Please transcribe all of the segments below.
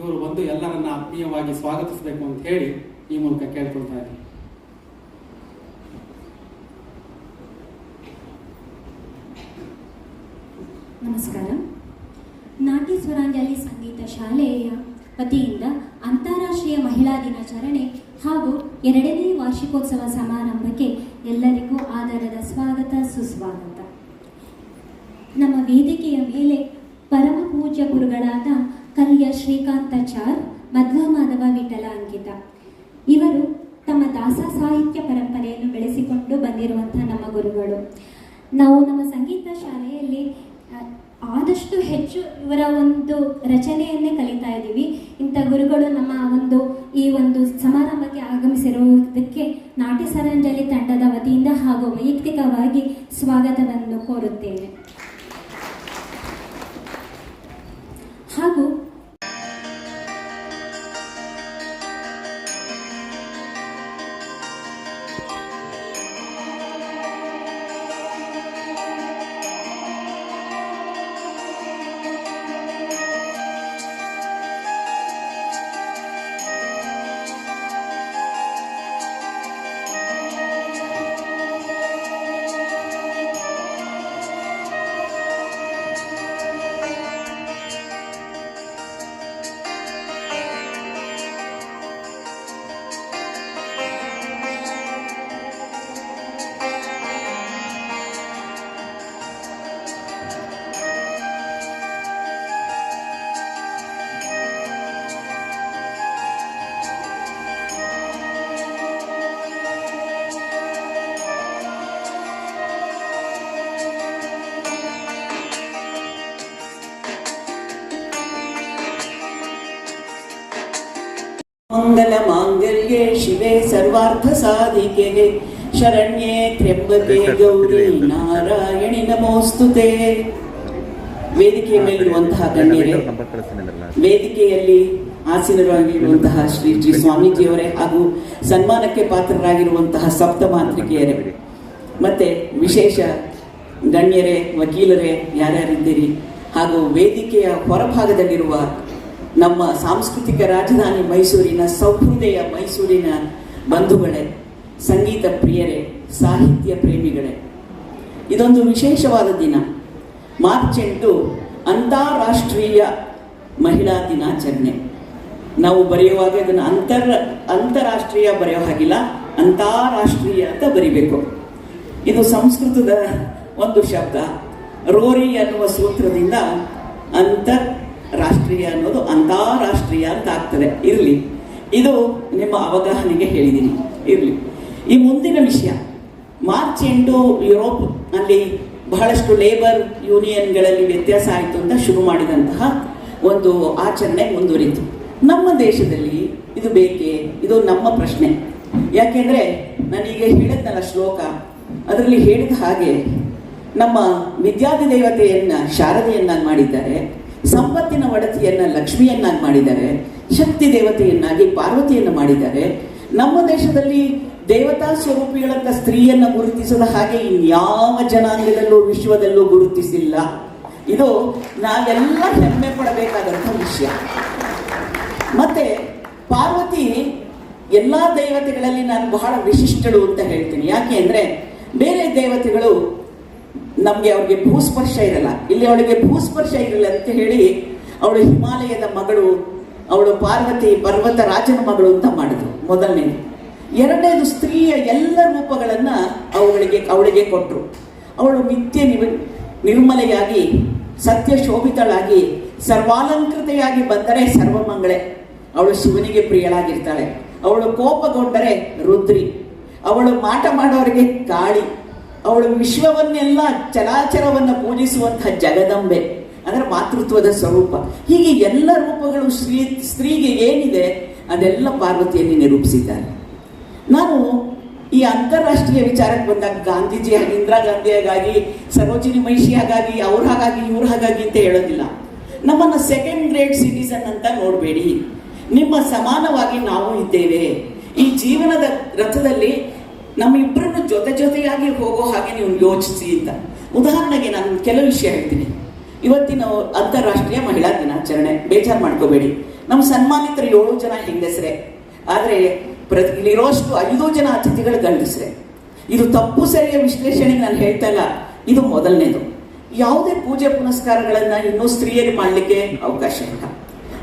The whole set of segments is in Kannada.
ಇವರು ಬಂದು ಎಲ್ಲರನ್ನ ಆತ್ಮೀಯವಾಗಿ ಸ್ವಾಗತಿಸಬೇಕು ಅಂತ ಹೇಳಿ ಈ ಮೂಲಕ ಕೇಳ್ಕೊಳ್ತಾ ಇದ್ದೀನಿ. ನಮಸ್ಕಾರ. ನಾಟ್ಯ ಸ್ವರಾಂಜಲಿ ಸಂಗೀತ ಶಾಲೆಯ ವತಿಯಿಂದ ಅಂತಾರಾಷ್ಟ್ರೀಯ ಮಹಿಳಾ ದಿನಾಚರಣೆ ಹಾಗೂ ಎರಡನೇ ವಾರ್ಷಿಕೋತ್ಸವ ಸಮಾರಂಭಕ್ಕೆ ಎಲ್ಲರಿಗೂ ಆಧಾರದ ಸ್ವಾಗತ, ಸುಸ್ವಾಗತ. ನಮ್ಮ ವೇದಿಕೆಯ ಮೇಲೆ ಪರಮ ಪೂಜ್ಯ ಗುರುಗಳಾದ ಕಲ್ಯ ಶ್ರೀಕಾಂತಾಚಾರ್ ಮಧ್ವ ಮಾಧವ ವಿಠಲ ಅಂಕಿತ. ಇವರು ತಮ್ಮ ದಾಸ ಸಾಹಿತ್ಯ ಪರಂಪರೆಯನ್ನು ಬೆಳೆಸಿಕೊಂಡು ಬಂದಿರುವಂತಹ ನಮ್ಮ ಗುರುಗಳು. ನಾವು ನಮ್ಮ ಸಂಗೀತ ಶಾಲೆಯಲ್ಲಿ ಆದಷ್ಟು ಹೆಚ್ಚು ಇವರ ಒಂದು ರಚನೆಯನ್ನೇ ಕಲಿತಾ ಇದ್ದೀವಿ. ಇಂಥ ಗುರುಗಳು ನಮ್ಮ ಒಂದು, ಈ ಒಂದು ಸಮಾರಂಭಕ್ಕೆ ಆಗಮಿಸಿರುವುದಕ್ಕೆ ನಾಟ್ಯ ಸರಂಜಲಿ ತಂಡದ ವತಿಯಿಂದ ಹಾಗೂ ವೈಯಕ್ತಿಕವಾಗಿ ಸ್ವಾಗತವನ್ನು ಕೋರುತ್ತೇನೆ ಹಾಗೂ ಮಂಗಲ ಮಾಂಗಲ್ಯ ಶಿವೆ ಸರ್ವಾರ್ಥ ಸಾಧಿಕೆ ಶರಣ್ಯೆ ತ್ರ್ಯಂಬಕೆ ಗೌರಿ ನಾರಾಯಣಿ ನಮೋಸ್ತುತೆ ವೇದಿಕೆಯ ಮೇಲಿರುವಂತಹ ಗಣ್ಯರೇ ವೇದಿಕೆಯಲ್ಲಿ ಆಸೀನರಾಗಿರುವಂತಹ ಶ್ರೀ ಶ್ರೀ ಸ್ವಾಮೀಜಿಯವರೇ ಹಾಗೂ ಸನ್ಮಾನಕ್ಕೆ ಪಾತ್ರರಾಗಿರುವಂತಹ ಸಪ್ತ ಮಾಂತ್ರಿಕೆಯರೇ ಮತ್ತೆ ವಿಶೇಷ ಗಣ್ಯರೇ ವಕೀಲರೇ ಯಾರ್ಯಾರಿದ್ದೀರಿ? ಹಾಗೂ ವೇದಿಕೆಯ ಹೊರಭಾಗದಲ್ಲಿರುವ ನಮ್ಮ ಸಾಂಸ್ಕೃತಿಕ ರಾಜಧಾನಿ ಮೈಸೂರಿನ ಸೌಹೃದಯ ಮೈಸೂರಿನ ಬಂಧುಗಳೇ, ಸಂಗೀತ ಪ್ರಿಯರೇ, ಸಾಹಿತ್ಯ ಪ್ರೇಮಿಗಳೇ. ಇದೊಂದು ವಿಶೇಷವಾದ ದಿನ. ಮಾರ್ಚ್ ಎಂಟು ಅಂತಾರಾಷ್ಟ್ರೀಯ ಮಹಿಳಾ ದಿನಾಚರಣೆ. ನಾವು ಬರೆಯುವಾಗ ಇದನ್ನು ಅಂತರ್, ಅಂತಾರಾಷ್ಟ್ರೀಯ ಬರೆಯೋ ಹಾಗಿಲ್ಲ, ಅಂತಾರಾಷ್ಟ್ರೀಯ ಅಂತ ಬರಿಬೇಕು. ಇದು ಸಂಸ್ಕೃತದ ಒಂದು ಶಬ್ದ. ರೋರಿ ಅನ್ನುವ ಸೂತ್ರದಿಂದ ಅಂತರ್ ರಾಷ್ಟ್ರೀಯ ಅನ್ನೋದು ಅಂತಾರಾಷ್ಟ್ರೀಯ ಅಂತ ಆಗ್ತದೆ. ಇರಲಿ. ಇದು ನಿಮ್ಮ ಅವಗಾಹನೆಗೆ ಹೇಳಿದ್ದೀನಿ ಇರಲಿ. ಈ ಮುಂದಿನ ವಿಷಯ, ಮಾರ್ಚ್ ಎಂಟು ಯುರೋಪ್ ಅಲ್ಲಿ ಬಹಳಷ್ಟು ಲೇಬರ್ ಯೂನಿಯನ್ಗಳಲ್ಲಿ ವ್ಯತ್ಯಾಸ ಆಯಿತು ಅಂತ ಶುರು ಮಾಡಿದಂತಹ ಒಂದು ಆಚರಣೆ ಮುಂದುವರಿತು. ನಮ್ಮ ದೇಶದಲ್ಲಿ ಇದು ಬೇಕೇ? ಇದು ನಮ್ಮ ಪ್ರಶ್ನೆ. ಯಾಕೆಂದರೆ ನಾನೀಗ ಹೇಳಿದ್ನಲ್ಲ ಶ್ಲೋಕ, ಅದರಲ್ಲಿ ಹೇಳಿದ ಹಾಗೆ ನಮ್ಮ ವಿದ್ಯಾಧಿ ದೇವತೆಯನ್ನು ಶಾರದೆಯನ್ನಾಗಿ ಮಾಡಿದ್ದಾರೆ. ಸಂಪತ್ತಿನ ಒಡತಿಯನ್ನ ಲಕ್ಷ್ಮಿಯನ್ನಾಗಿ ಮಾಡಿದ್ದಾರೆ, ಶಕ್ತಿ ದೇವತೆಯನ್ನಾಗಿ ಪಾರ್ವತಿಯನ್ನು ಮಾಡಿದ್ದಾರೆ. ನಮ್ಮ ದೇಶದಲ್ಲಿ ದೇವತಾ ಸ್ವರೂಪಿಗಳಂತ ಸ್ತ್ರೀಯನ್ನ ಗುರುತಿಸದ ಹಾಗೆ ಇನ್ಯಾವ ಜನಾಂಗದಲ್ಲೂ ವಿಶ್ವದಲ್ಲೂ ಗುರುತಿಸಿಲ್ಲ. ಇದು ನಾವೆಲ್ಲ ಹೆಮ್ಮೆ ಪಡಬೇಕಾದಂಥ ವಿಷಯ. ಮತ್ತೆ ಪಾರ್ವತಿ ಎಲ್ಲಾ ದೇವತೆಗಳಲ್ಲಿ ನಾನು ಬಹಳ ವಿಶಿಷ್ಟಳು ಅಂತ ಹೇಳ್ತೀನಿ. ಯಾಕೆ ಅಂದರೆ ಬೇರೆ ದೇವತೆಗಳು ನಮ್ಗೆ ಅವ್ರಿಗೆ ಭೂಸ್ಪರ್ಶ ಇರಲ್ಲ. ಇಲ್ಲಿ ಅವಳಿಗೆ ಭೂಸ್ಪರ್ಶ ಇರಲ್ಲ ಅಂತ ಹೇಳಿ ಅವಳು ಹಿಮಾಲಯದ ಮಗಳು, ಅವಳು ಪಾರ್ವತಿ ಪರ್ವತ ರಾಜನ ಮಗಳು ಅಂತ ಮಾಡಿದ್ರು ಮೊದಲನೇದು ಎರಡನೇದು ಸ್ತ್ರೀಯ ಎಲ್ಲ ರೂಪಗಳನ್ನು ಅವುಗಳಿಗೆ ಅವಳಿಗೆ ಕೊಟ್ಟರು ಅವಳು ನಿತ್ಯ ನಿರ್ಮಲೆಯಾಗಿ ಸತ್ಯ ಶೋಭಿತಳಾಗಿ ಸರ್ವಾಲಂಕೃತೆಯಾಗಿ ಬಂದರೆ ಸರ್ವಮಂಗಳೆ. ಅವಳು ಶಿವನಿಗೆ ಪ್ರಿಯಳಾಗಿರ್ತಾಳೆ. ಅವಳು ಕೋಪಗೊಂಡರೆ ರುದ್ರಿ. ಅವಳು ಮಾಟ ಮಾಡೋರಿಗೆ ಕಾಳಿ. ಅವಳು ವಿಶ್ವವನ್ನೆಲ್ಲ ಚರಾಚರವನ್ನು ಪೂಜಿಸುವಂತಹ ಜಗದಂಬೆ, ಅಂದ್ರೆ ಮಾತೃತ್ವದ ಸ್ವರೂಪ. ಹೀಗೆ ಎಲ್ಲ ರೂಪಗಳು ಸ್ತ್ರೀ ಸ್ತ್ರೀಗೆ ಏನಿದೆ, ಅದೆಲ್ಲ ಪಾರ್ವತಿಯಲ್ಲಿ ನಿರೂಪಿಸಿದ್ದಾರೆ. ನಾನು ಈ ಅಂತಾರಾಷ್ಟ್ರೀಯ ವಿಚಾರಕ್ಕೆ ಬಂದಾಗ ಗಾಂಧೀಜಿ ಹಾಗೆ, ಇಂದಿರಾ ಗಾಂಧಿ ಹಾಗಾಗಿ, ಸರೋಜಿನಿ ಮಹಿಷಿ ಹಾಗಾಗಿ, ಅವ್ರ ಹಾಗಾಗಿ, ಇವ್ರ ಹಾಗಾಗಿ ಅಂತ ಹೇಳೋದಿಲ್ಲ. ನಮ್ಮನ್ನು ಸೆಕೆಂಡ್ ಗ್ರೇಡ್ ಸಿಟಿಸನ್ ಅಂತ ನೋಡಬೇಡಿ. ನಿಮ್ಮ ಸಮಾನವಾಗಿ ನಾವು ಇದ್ದೇವೆ. ಈ ಜೀವನದ ರಥದಲ್ಲಿ ನಮ್ಮಿಬ್ಬರನ್ನು ಜೊತೆ ಜೊತೆಯಾಗಿ ಹೋಗೋ ಹಾಗೆ ನೀವು ಯೋಚಿಸಿ ಅಂತ. ಉದಾಹರಣೆಗೆ ನಾನು ಕೆಲವು ವಿಷಯ ಹೇಳ್ತೀನಿ. ಇವತ್ತಿನ ಅಂತಾರಾಷ್ಟ್ರೀಯ ಮಹಿಳಾ ದಿನಾಚರಣೆ. ಬೇಜಾರು ಮಾಡ್ಕೋಬೇಡಿ. ನಮ್ಮ ಸನ್ಮಾನಿತರು ಏಳು ಜನ ಹೆಂಗಸರೇ. ಆದರೆ ಪ್ರತಿ ಇಲ್ಲಿರೋಷ್ಟು ಐದು ಜನ ಅತಿಥಿಗಳು ಗಂಡಸ್ರೆ. ಇದು ತಪ್ಪು ಸರಿಯ ವಿಶ್ಲೇಷಣೆಗೆ ನಾನು ಹೇಳ್ತಾ ಇಲ್ಲ. ಇದು ಮೊದಲನೇದು. ಯಾವುದೇ ಪೂಜೆ ಪುನಸ್ಕಾರಗಳನ್ನು ಇನ್ನೂ ಸ್ತ್ರೀಯರು ಮಾಡಲಿಕ್ಕೆ ಅವಕಾಶ ಇಲ್ಲ.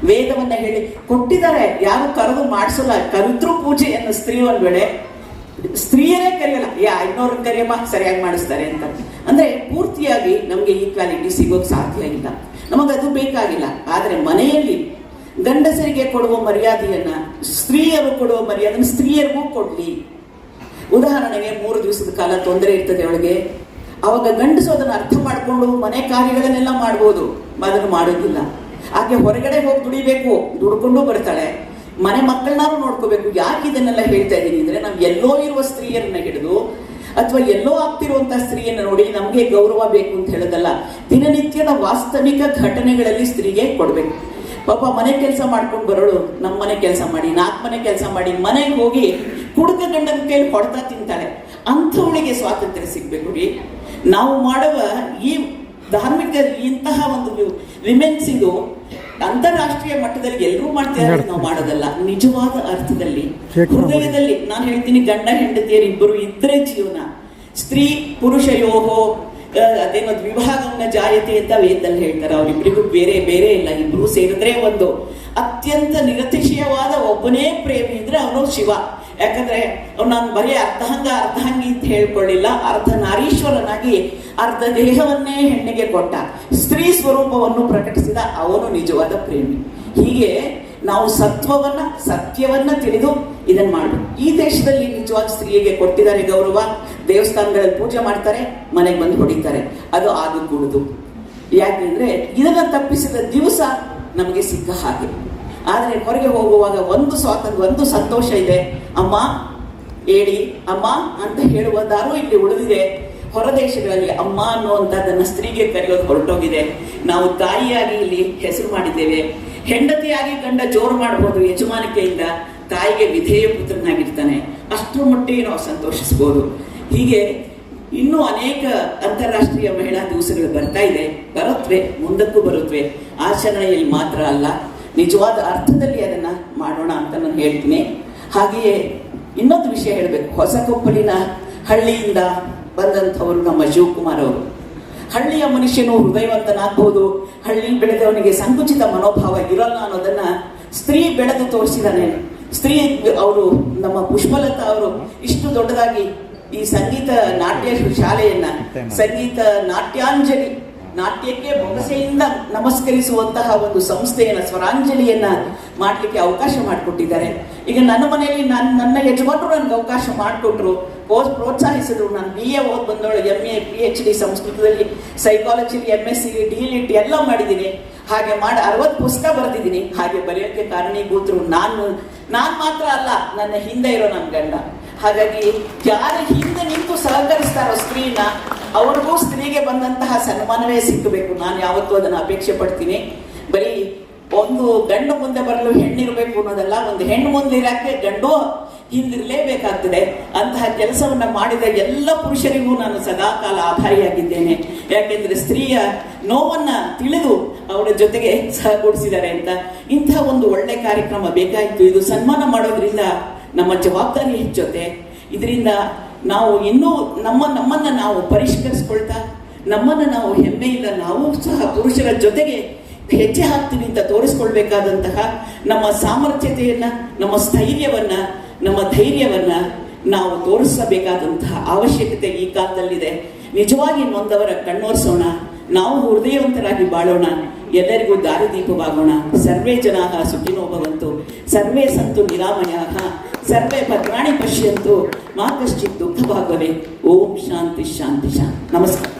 ವೇದವನ್ನ ಹೇಳಿ ಕೊಟ್ಟಿದ್ದಾರೆ. ಯಾರು ಕರೆದು ಮಾಡಿಸಲ್ಲ. ಕರೆದ್ರು ಪೂಜೆಯನ್ನು ಸ್ತ್ರೀ ಒಂದ್ ವೇಳೆ ಸ್ತ್ರೀಯರೇ ಕರೆಯಲ್ಲ, ಯಾ ಇನ್ನೋರನ್ನ ಕರೆಯಪ್ಪ, ಸರಿಯಾಗಿ ಮಾಡಿಸ್ತಾರೆ ಅಂತ. ಅಂದ್ರೆ ಪೂರ್ತಿಯಾಗಿ ನಮಗೆ ಈಕ್ವಾಲಿಟಿ ಸಿಗೋಕ್ ಸಾಧ್ಯ ಇಲ್ಲ. ನಮಗದು ಬೇಕಾಗಿಲ್ಲ. ಆದರೆ ಮನೆಯಲ್ಲಿ ಗಂಡಸರಿಗೆ ಕೊಡುವ ಮರ್ಯಾದೆಯನ್ನ, ಸ್ತ್ರೀಯರು ಕೊಡುವ ಮರ್ಯಾದೆ ಸ್ತ್ರೀಯರಿಗೂ ಕೊಡ್ಲಿ. ಉದಾಹರಣೆಗೆ ಮೂರು ದಿವಸದ ಕಾಲ ತೊಂದರೆ ಇರ್ತದೆ ಅವಳಿಗೆ. ಅವಾಗ ಗಂಡಸು ಅದನ್ನು ಅರ್ಥ ಮಾಡಿಕೊಂಡು ಮನೆ ಕಾರ್ಯಗಳನ್ನೆಲ್ಲ ಮಾಡ್ಬೋದು. ಅದನ್ನು ಮಾಡೋದಿಲ್ಲ. ಆಕೆ ಹೊರಗಡೆ ಹೋಗಿ ದುಡಿಬೇಕು, ದುಡ್ಕೊಂಡು ಬರ್ತಾಳೆ. ಮನೆ ಮಕ್ಕಳನ್ನಾರು ನೋಡ್ಕೋಬೇಕು. ಯಾಕೆ ಇದನ್ನೆಲ್ಲ ಹೇಳ್ತಾ ಇದ್ದೀನಿ ಅಂದ್ರೆ ನಾವು ಎಲ್ಲೋ ಇರುವ ಸ್ತ್ರೀಯರನ್ನ ಹಿಡಿದು ಅಥವಾ ಎಲ್ಲೋ ಆಗ್ತಿರುವಂತ ಸ್ತ್ರೀಯನ್ನ ನೋಡಿ ನಮಗೆ ಗೌರವ ಬೇಕು ಅಂತ ಹೇಳೋದಲ್ಲ. ದಿನನಿತ್ಯದ ವಾಸ್ತವಿಕ ಘಟನೆಗಳಲ್ಲಿ ಸ್ತ್ರೀಗೆ ಕೊಡ್ಬೇಕು. ಪಾಪ ಮನೆ ಕೆಲಸ ಮಾಡ್ಕೊಂಡು ಬರೋಳು ನಮ್ಮ ಮನೆ ಕೆಲಸ ಮಾಡಿ ನಾಲ್ಕು ಮನೆ ಕೆಲಸ ಮಾಡಿ, ಮನೆಗೆ ಹೋಗಿ ಕುಡುಕ ಗಂಡನ ಕೈಲಿ ಹೊಡ್ತಾ ತಿಂತಾಳೆ. ಅಂಥವಳಿಗೆ ಸ್ವಾತಂತ್ರ್ಯ ಸಿಗ್ಬೇಕು ರೀ. ನಾವು ಮಾಡುವ ಈ ಧಾರ್ಮಿಕ ಇಂತಹ ಒಂದು ವಿಮೆನ್ಸ್ ಇದು ಅಂತಾರಾಷ್ಟ್ರೀಯ ಮಟ್ಟದಲ್ಲಿ ಎಲ್ಲರೂ ಮಾಡ್ತಿದ್ದಾರೆ ನಾವು ಮಾಡೋದಲ್ಲ. ನಿಜವಾದ ಅರ್ಥದಲ್ಲಿ ಹೃದಯದಲ್ಲಿ ನಾನು ಹೇಳ್ತೀನಿ ಗಂಡ ಹೆಂಡತಿಯರು ಇಬ್ಬರು ಇದ್ರೆ ಜೀವನ. ಸ್ತ್ರೀ ಪುರುಷ ಯೋಹೋ ಅದೇನೋ ವಿಭಾಗವನ್ನ ಜಾಯತೆ ಅಂತ ವೇದದಲ್ಲಿ ಹೇಳ್ತಾರೆ. ಅವರಿಬ್ಬರಿಗೂ ಬೇರೆ ಬೇರೆ ಇಲ್ಲ. ಇಬ್ರು ಸೇರಿದ್ರೆ ಒಂದು ಅತ್ಯಂತ ನಿರತಿಶಯವಾದ ಒಬ್ಬನೇ ಪ್ರೇಮಿ ಇದ್ರೆ ಅವನು ಶಿವ. ಯಾಕಂದ್ರೆ ನಾನು ಬರೀ ಅರ್ಧಹಂಗ ಅರ್ಧಹಂಗಿ ಅಂತ ಹೇಳ್ಕೊಳ್ಳಿಲ್ಲ. ಅರ್ಧ ನಾರೀಶ್ವರನಾಗಿ ಅರ್ಧ ದೇಹವನ್ನೇ ಹೆಣ್ಣಿಗೆ ಕೊಟ್ಟ ಸ್ತ್ರೀ ಸ್ವರೂಪವನ್ನು ಪ್ರಕಟಿಸಿದ ಅವನು ನಿಜವಾದ ಪ್ರೇಮಿ. ಹೀಗೆ ನಾವು ಸತ್ವವನ್ನ, ಸತ್ಯವನ್ನ ತಿಳಿದು ಇದನ್ನ ಮಾಡು ಈ ದೇಶದಲ್ಲಿ ನಿಜವಾಗಿ ಸ್ತ್ರೀಯಗೆ ಕೊಟ್ಟಿದ್ದಾರೆ ಗೌರವ. ದೇವಸ್ಥಾನಗಳಲ್ಲಿ ಪೂಜೆ ಮಾಡ್ತಾರೆ, ಮನೆಗೆ ಬಂದು ಹೊಡಿತಾರೆ. ಅದು ಆಗಕೂಡದು. ಯಾಕೆಂದ್ರೆ ಇದನ್ನ ತಪ್ಪಿಸಿದ ದಿವಸ ನಮಗೆ ಸಿಕ್ಕ ಹಾಗೆ. ಆದರೆ ಹೊರಗೆ ಹೋಗುವಾಗ ಒಂದು ಸ್ವಾತಂತ್ರ್ಯ ಒಂದು ಸಂತೋಷ ಇದೆ. ಅಮ್ಮ, ಹೇಳಿ, ಅಮ್ಮ ಅಂತ ಹೇಳುವುದಾರು ಇಲ್ಲಿ ಉಳಿದಿದೆ. ಹೊರ ದೇಶಗಳಲ್ಲಿ ಅಮ್ಮ ಅನ್ನುವಂಥದ್ದನ್ನು ಸ್ತ್ರೀಗೆ ಕರೆಯೋದು ಹೊರಟೋಗಿದೆ. ನಾವು ತಾಯಿಯಾಗಿ ಇಲ್ಲಿ ಹೆಸರು ಮಾಡಿದ್ದೇವೆ. ಹೆಂಡತಿಯಾಗಿ ಗಂಡ ಜೋರು ಮಾಡಬಹುದು ಯಜಮಾನಿಕೆಯಿಂದ ತಾಯಿಗೆ ವಿಧೇಯ ಪುತ್ರನಾಗಿರ್ತಾನೆ. ಅಷ್ಟರ ಮಟ್ಟಿಗೆ ನಾವು ಸಂತೋಷಿಸಬಹುದು. ಹೀಗೆ ಇನ್ನೂ ಅನೇಕ ಅಂತಾರಾಷ್ಟ್ರೀಯ ಮಹಿಳಾ ದಿವಸಗಳು ಬರ್ತಾ ಇದೆ. ಬರುತ್ತವೆ ಮುಂದಕ್ಕೂ ಬರುತ್ತವೆ ಆಚರಣೆಯಲ್ಲಿ ಮಾತ್ರ ಅಲ್ಲ ನಿಜವಾದ ಅರ್ಥದಲ್ಲಿ ಅದನ್ನ ಮಾಡೋಣ ಅಂತ ನಾನು ಹೇಳ್ತೀನಿ. ಹಾಗೆಯೇ ಇನ್ನೊಂದು ವಿಷಯ ಹೇಳಬೇಕು. ಹೊಸಕೊಪ್ಪಲಿನ ಹಳ್ಳಿಯಿಂದ ಬಂದಂಥವರು ನಮ್ಮ ಶಿವಕುಮಾರ್ ಅವರು. ಹಳ್ಳಿಯ ಮನುಷ್ಯನು ಹೃದಯವಂತನಾಗಬಹುದು ಹಳ್ಳಿ ಬೆಳೆದವನಿಗೆ ಸಂಕುಚಿತ ಮನೋಭಾವ ಇರಲ್ಲ ಅನ್ನೋದನ್ನ ಸ್ತ್ರೀ ಬೆಳೆದು ತೋರಿಸಿದಾನೆ ಸ್ತ್ರೀ ಅವರು ನಮ್ಮ ಪುಷ್ಪಲತಾ ಅವರು ಇಷ್ಟು ದೊಡ್ಡದಾಗಿ ಈ ಸಂಗೀತ ನಾಟ್ಯ ಶಾಲೆಯನ್ನ, ಸಂಗೀತ ನಾಟ್ಯಾಂಜಲಿ ನಾಟ್ಯಕ್ಕೆ ಬೊಗಸೆಯಿಂದ ನಮಸ್ಕರಿಸುವಂತಹ ಒಂದು ಸಂಸ್ಥೆಯನ್ನ, ಸ್ವರಾಂಜಲಿಯನ್ನ ಮಾಡಲಿಕ್ಕೆ ಅವಕಾಶ ಮಾಡಿಕೊಟ್ಟಿದ್ದಾರೆ. ಈಗ ನನ್ನ ಮನೆಯಲ್ಲಿ ನಾನು, ನನ್ನ ಯಜಮಾನರು ನನಗೆ ಅವಕಾಶ ಮಾಡಿಕೊಟ್ರು ಪ್ರೋತ್ಸಾಹಿಸಿದ್ರು. ನಾನು ಬಿ ಎ ಓದ್ ಬಂದವಳು M A P H D ಸಂಸ್ಕೃತದಲ್ಲಿ ಸೈಕಾಲಜಿಲಿ M S C D Litt ಎಲ್ಲ ಮಾಡಿದ್ದೀನಿ. ಹಾಗೆ ಮಾಡಿ, ಅರವತ್ತು ಪುಸ್ತಕ ಬರೆದಿದ್ದೀನಿ. ಹಾಗೆ ಬರೆಯೋಕ್ಕೆ ಕಾರಣೀಭೂತರು ನಾನು ನಾನು ಮಾತ್ರ ಅಲ್ಲ, ನನ್ನ ಹಿಂದೆ ಇರೋ ನನ್ನ ಗಂಡ. ಹಾಗಾಗಿ ಯಾರು ಹಿಂದೆ ನಿಂತು ಸಹಕರಿಸ್ತಾರೋ ಸ್ತ್ರೀನ ಅವ್ರಿಗೂ ಸ್ತ್ರೀಗೆ ಬಂದಂತಹ ಸನ್ಮಾನವೇ ಸಿಕ್ಕಬೇಕು. ನಾನು ಯಾವತ್ತೂ ಅದನ್ನು ಅಪೇಕ್ಷೆ ಪಡ್ತೀನಿ. ಬರೀ ಒಂದು ಗಂಡು ಮುಂದೆ ಬರಲು ಹೆಣ್ಣಿರಬೇಕು ಅನ್ನೋದಲ್ಲ, ಒಂದು ಹೆಣ್ಣು ಮುಂದೆ ಇರಕ್ಕೆ ಗಂಡು ಹಿಂದಿರಲೇಬೇಕಾಗ್ತದೆ. ಅಂತಹ ಕೆಲಸವನ್ನ ಮಾಡಿದ ಎಲ್ಲ ಪುರುಷರಿಗೂ ನಾನು ಸದಾಕಾಲ ಆಭಾರಿಯಾಗಿದ್ದೇನೆ. ಯಾಕೆಂದ್ರೆ ಸ್ತ್ರೀಯ ನೋವನ್ನ ತಿಳಿದು ಅವರ ಜೊತೆಗೆ ಸಹಗೂಡಿಸಿದ್ದಾರೆ ಅಂತ ಇಂತಹ ಒಂದು ಒಳ್ಳೆ ಕಾರ್ಯಕ್ರಮ ಬೇಕಾಯಿತು. ಇದು ಸನ್ಮಾನ ಮಾಡೋದ್ರಿಂದ ನಮ್ಮ ಜವಾಬ್ದಾರಿ ಹೆಚ್ಚುತ್ತೆ. ಇದರಿಂದ ನಾವು ಇನ್ನೂ ನಮ್ಮ ನಮ್ಮನ್ನು ನಾವು ಪರಿಷ್ಕರಿಸ್ಕೊಳ್ತಾ, ನಮ್ಮನ್ನು ನಾವು ಹೆಮ್ಮೆಯಿಂದ ನಾವು ಸಹ ಪುರುಷರ ಜೊತೆಗೆ ಹೆಜ್ಜೆ ಹಾಕ್ತೀವಿ ಅಂತ ತೋರಿಸ್ಕೊಳ್ಬೇಕಾದಂತಹ ನಮ್ಮ ಸಾಮರ್ಥ್ಯತೆಯನ್ನು, ನಮ್ಮ ಸ್ಥೈರ್ಯವನ್ನು, ನಮ್ಮ ಧೈರ್ಯವನ್ನು ನಾವು ತೋರಿಸಬೇಕಾದಂತಹ ಅವಶ್ಯಕತೆ ಈ ಕಾಲದಲ್ಲಿದೆ. ನಿಜವಾಗಿ ನೊಂದವರ ಕಣ್ಣೋರ್ಸೋಣ, ನಾವು ಹೃದಯವಂತರಾಗಿ ಬಾಳೋಣ, ಎಲ್ಲರಿಗೂ ದಾರಿದೀಪವಾಗೋಣ. ಸರ್ವೇ ಜನಾಹ ಸುಖಿನೋ ಭವಂತು. ಸರ್ವೇ ಸಂತು ನಿರಾಮಯ ಸರ್ವೇ ಭದ್ರಾಣಿ ಪಶ್ಯಂತು ಮಾ ದುಃಖ ಭಾಗವೇ ಓಂ ಶಾಂತಿ ಶಾಂತಿ ಶಾಂತಿ. ನಮಸ್ಕಾರ.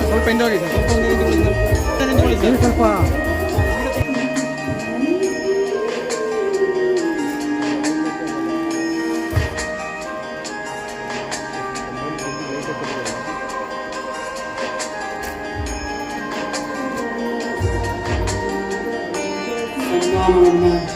ಸ್ವಲ್ಪ ಹಿಂದೆ ಹೋಗಿ ಸರ್ ಸ್ವಲ್ಪ ಹಿಂದೆ ನಿಂತ್ಕೊಳ್ಳಿ ಸರ್ ಹಿಂದೆ ನಿಂತ್ಕೊಳ್ಳಿ ಸರ್ ಸ್ವಲ್ಪ Amen.